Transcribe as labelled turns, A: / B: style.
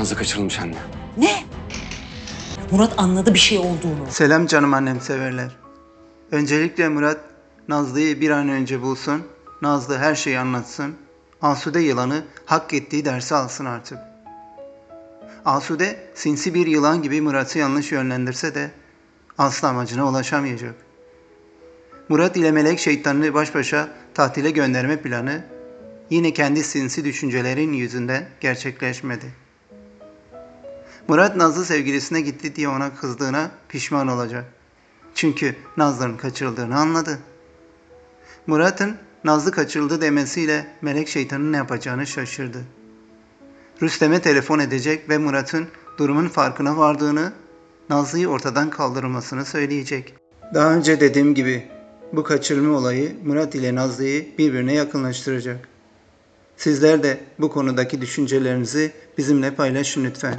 A: Nazlı kaçırılmış anne.
B: Ne? Murat anladı bir şey olduğunu.
C: Selam canım annem severler. Öncelikle Murat Nazlı'yı bir an önce bulsun. Nazlı her şeyi anlatsın. Asude yılanı hak ettiği dersi alsın artık. Asude sinsi bir yılan gibi Murat'ı yanlış yönlendirse de asla amacına ulaşamayacak. Murat ile melek şeytanını baş başa tatile gönderme planı yine kendi sinsi düşüncelerin yüzünden gerçekleşmedi. Murat Nazlı sevgilisine gitti diye ona kızdığına pişman olacak. Çünkü Nazlı'nın kaçırıldığını anladı. Murat'ın Nazlı kaçırıldı demesiyle melek şeytanın ne yapacağını şaşırdı. Rüstem'e telefon edecek ve Murat'ın durumun farkına vardığını, Nazlı'yı ortadan kaldırmasını söyleyecek. Daha önce dediğim gibi bu kaçırma olayı Murat ile Nazlı'yı birbirine yakınlaştıracak. Sizler de bu konudaki düşüncelerinizi bizimle paylaşın lütfen.